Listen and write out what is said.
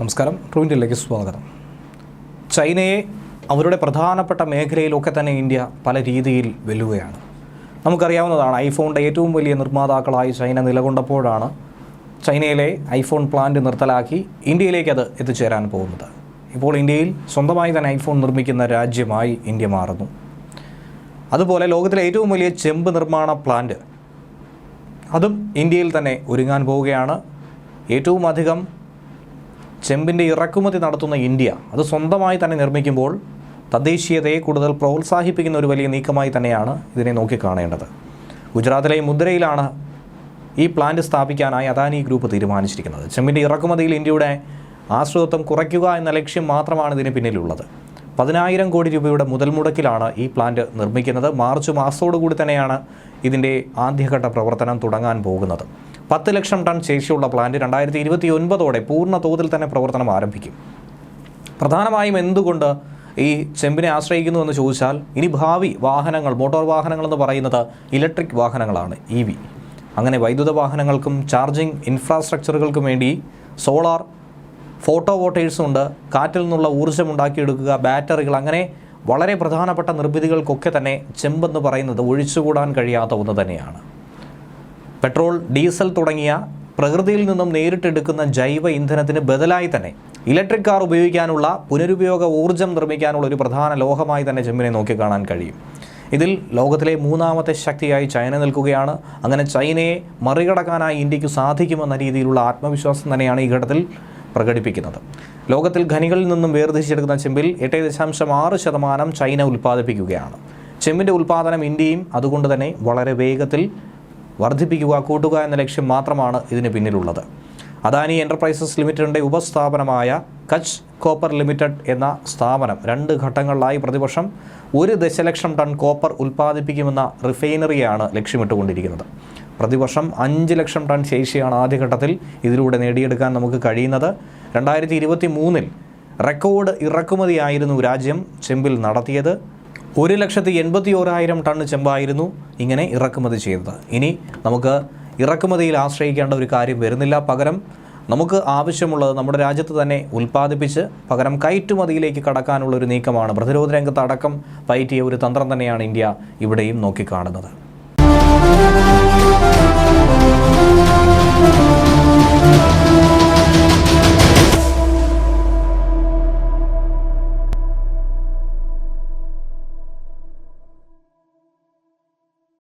നമസ്കാരം. ട്രൂവിന്റിലേക്ക് സ്വാഗതം. ചൈനയെ അവരുടെ പ്രധാനപ്പെട്ട മേഖലയിലൊക്കെ തന്നെ ഇന്ത്യ പല രീതിയിൽ വെല്ലുകയാണ്. നമുക്കറിയാവുന്നതാണ് ഐഫോണിന്റെ ഏറ്റവും വലിയ നിർമ്മാതാക്കളായി ചൈന നിലകൊണ്ടപ്പോഴാണ് ചൈനയിലെ ഐഫോൺ പ്ലാന്റ് നിർത്തലാക്കി ഇന്ത്യയിലേക്ക് അത് എത്തിച്ചേരാൻ പോകുന്നത്. ഇപ്പോൾ ഇന്ത്യയിൽ സ്വന്തമായി തന്നെ ഐഫോൺ നിർമ്മിക്കുന്ന രാജ്യമായി ഇന്ത്യ മാറുന്നു. അതുപോലെ ലോകത്തിലെ ഏറ്റവും വലിയ ചെമ്പ് നിർമ്മാണ പ്ലാന്റ് അതും ഇന്ത്യയിൽ തന്നെ ഒരുങ്ങാൻ പോവുകയാണ്. ഏറ്റവും അധികം ചെമ്പിന്റെ ഇറക്കുമതി നടത്തുന്ന ഇന്ത്യ അത് സ്വന്തമായി തന്നെ നിർമ്മിക്കുമ്പോൾ തദ്ദേശീയതയെ കൂടുതൽ പ്രോത്സാഹിപ്പിക്കുന്ന ഒരു വലിയ നീക്കമായി തന്നെയാണ് ഇതിനെ നോക്കിക്കാണേണ്ടത് ഗുജറാത്തിലെ മുദ്രയിലാണ് ഈ പ്ലാന്റ് സ്ഥാപിക്കാനായി അദാനി ഗ്രൂപ്പ് തീരുമാനിച്ചിരിക്കുന്നത്. ചെമ്പിന്റെ ഇറക്കുമതിയിൽ ഇന്ത്യയുടെ ആശ്രിതത്വം കുറയ്ക്കുക എന്ന ലക്ഷ്യം മാത്രമാണ് ഇതിന് പിന്നിലുള്ളത്. പതിനായിരം കോടി രൂപയുടെ മുതൽ മുടക്കിലാണ് ഈ പ്ലാന്റ് നിർമ്മിക്കുന്നത്. മാർച്ച് മാസത്തോടുകൂടി തന്നെയാണ് ഇതിന്റെ ആദ്യഘട്ട പ്രവർത്തനം തുടങ്ങാൻ പോകുന്നത്. പത്ത് ലക്ഷം ടൺ ശേഷിയുള്ള പ്ലാന്റ് രണ്ടായിരത്തി ഇരുപത്തി ഒൻപതോടെ പൂർണ തോതിൽ തന്നെ പ്രവർത്തനം ആരംഭിക്കും. പ്രധാനമായും എന്തുകൊണ്ട് ഈ ചെമ്പിനെ ആശ്രയിക്കുന്നു എന്ന് ചോദിച്ചാൽ ഇനി ഭാവി വാഹനങ്ങൾ മോട്ടോർ വാഹനങ്ങൾ എന്ന് പറയുന്നത് ഇലക്ട്രിക് വാഹനങ്ങളാണ് ഇ വി അങ്ങനെ വൈദ്യുത വാഹനങ്ങൾക്കും ചാർജിംഗ് ഇൻഫ്രാസ്ട്രക്ചറുകൾക്കും വേണ്ടി സോളാർ ഫോട്ടോ വോട്ടേഴ്സും ഉണ്ട്. കാറ്റിൽ നിന്നുള്ള ഊർജം ഉണ്ടാക്കിയെടുക്കുക ബാറ്ററികൾ അങ്ങനെ വളരെ പ്രധാനപ്പെട്ട നിർമ്മിതികൾക്കൊക്കെ തന്നെ ചെമ്പെന്ന് പറയുന്നത് ഒഴിച്ചുകൂടാൻ കഴിയാത്ത ഒന്ന് തന്നെയാണ്. പെട്രോൾ ഡീസൽ തുടങ്ങിയ പ്രകൃതിയിൽ നിന്നും നേരിട്ടെടുക്കുന്ന ജൈവ ഇന്ധനത്തിന് ബദലായി തന്നെ ഇലക്ട്രിക് കാർ ഉപയോഗിക്കാനുള്ള പുനരുപയോഗ ഊർജം നിർമ്മിക്കാനുള്ള ഒരു പ്രധാന ലോഹമായി തന്നെ ചെമ്പിനെ നോക്കിക്കാണാൻ കഴിയും. ഇതിൽ ലോകത്തിലെ മൂന്നാമത്തെ ശക്തിയായി ചൈന നിൽക്കുകയാണ്. അങ്ങനെ ചൈനയെ മറികടക്കാനായി ഇന്ത്യയ്ക്ക് സാധിക്കുമെന്ന രീതിയിലുള്ള ആത്മവിശ്വാസം തന്നെയാണ് ഈ ഘട്ടത്തിൽ പ്രകടിപ്പിക്കുന്നത്. ലോകത്തിൽ ഖനികളിൽ നിന്നും വേർതിരിച്ചെടുക്കുന്ന ചെമ്പിൽ എട്ട് ദശാംശം ആറ് ശതമാനം ചൈന ഉൽപ്പാദിപ്പിക്കുകയാണ്. ചെമ്പിന്റെ ഉൽപ്പാദനം ഇന്ത്യയും അതുകൊണ്ട് തന്നെ വളരെ വേഗത്തിൽ വർദ്ധിപ്പിക്കുക കൂട്ടുക എന്ന ലക്ഷ്യം മാത്രമാണ് ഇതിന് പിന്നിലുള്ളത്. അദാനി എന്റർപ്രൈസസ് ലിമിറ്റഡിന്റെ ഉപസ്ഥാപനമായ കച്ച് കോപ്പർ ലിമിറ്റഡ് എന്ന സ്ഥാപനം രണ്ട് ഘട്ടങ്ങളിലായി പ്രതിവർഷം ഒരു ദശലക്ഷം ടൺ കോപ്പർ ഉൽപ്പാദിപ്പിക്കുമെന്ന റിഫൈനറിയാണ് ലക്ഷ്യമിട്ടുകൊണ്ടിരിക്കുന്നത്. പ്രതിവർഷം അഞ്ച് ലക്ഷം ടൺ ശേഷിയാണ് ആദ്യഘട്ടത്തിൽ ഇതിലൂടെ നേടിയെടുക്കാൻ നമുക്ക് കഴിയുന്നത്. രണ്ടായിരത്തി ഇരുപത്തി മൂന്നിൽ റെക്കോർഡ് ഇറക്കുമതിയായിരുന്നു രാജ്യം ചെമ്പിൽ നടത്തിയത്. ഒരു ലക്ഷത്തി എൺപത്തി ഓരായിരം ടൺ ചെമ്പായിരുന്നു ഇങ്ങനെ ഇറക്കുമതി ചെയ്തത്. ഇനി നമുക്ക് ഇറക്കുമതിയിൽ ആശ്രയിക്കേണ്ട ഒരു കാര്യം വരുന്നില്ല. പകരം നമുക്ക് ആവശ്യമുള്ളത് നമ്മുടെ രാജ്യത്ത് തന്നെ ഉൽപ്പാദിപ്പിച്ച് പകരം കയറ്റുമതിയിലേക്ക് കടക്കാനുള്ള ഒരു നീക്കമാണ്. പ്രതിരോധ രംഗത്ത് അടക്കം പയറ്റിയ ഒരു തന്ത്രം തന്നെയാണ് ഇന്ത്യ ഇവിടെയും നോക്കിക്കാണുന്നത്.